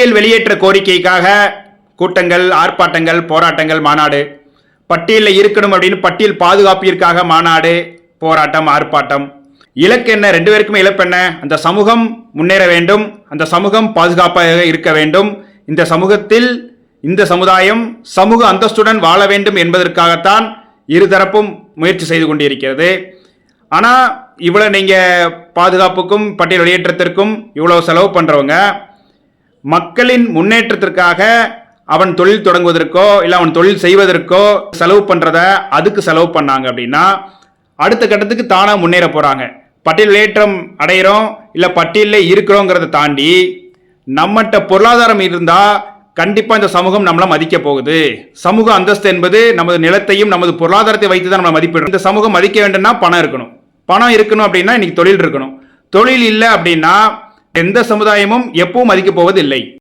பட்டியல் வெளியேற்ற கோரிக்கைக்காக கூட்டங்கள் ஆர்ப்பாட்டங்கள் போராட்டங்கள் மாநாடு. பட்டியலில் இருக்கணும் அப்படின்னு பட்டியல் பாதுகாப்பிற்காக மாநாடு போராட்டம் ஆர்ப்பாட்டம். இலக்கு என்ன? ரெண்டு பேருக்குமே இலப்பு என்ன? அந்த சமூகம் முன்னேற வேண்டும். அந்த சமூகம் பாதுகாப்பாக இருக்க வேண்டும். இந்த சமூகத்தில் இந்த சமுதாயம் சமூக அந்தஸ்துடன் வாழ வேண்டும் என்பதற்காகத்தான் இருதரப்பும் முயற்சி செய்து கொண்டிருக்கிறது. ஆனால் இவ்வளோ நீங்கள் பாதுகாப்புக்கும் பட்டியல் வெளியேற்றத்திற்கும் இவ்வளோ செலவு பண்ணுறவங்க மக்களின் முன்னேற்றத்திற்காக அவன் தொழில் தொடங்குவதற்கோ இல்லை அவன் தொழில் செய்வதற்கோ செலவு பண்ணுறத அதுக்கு செலவு பண்ணாங்க அப்படின்னா அடுத்த கட்டத்துக்கு தானாக முன்னேற போகிறாங்க பட்டியல் ஏற்றம் அடையிறோம் இல்லை பட்டியலில் இருக்கிறோங்கிறத தாண்டி நம்மகிட்ட பொருளாதாரம் இருந்தால் கண்டிப்பாக இந்த சமூகம் நம்மளை மதிக்க போகுது. சமூக அந்தஸ்து என்பது நமது நிலத்தையும் நமது பொருளாதாரத்தை வைத்து தான் நம்மளை மதிப்பிடும் இந்த சமூகம் மதிக்க வேண்டும்னா பணம் இருக்கணும். பணம் இருக்கணும் அப்படின்னா இன்னைக்கு தொழில் இருக்கணும். தொழில் இல்லை அப்படின்னா எந்த சமுதாயமும் எப்பவும் மதிக்கப் போவதில்லை.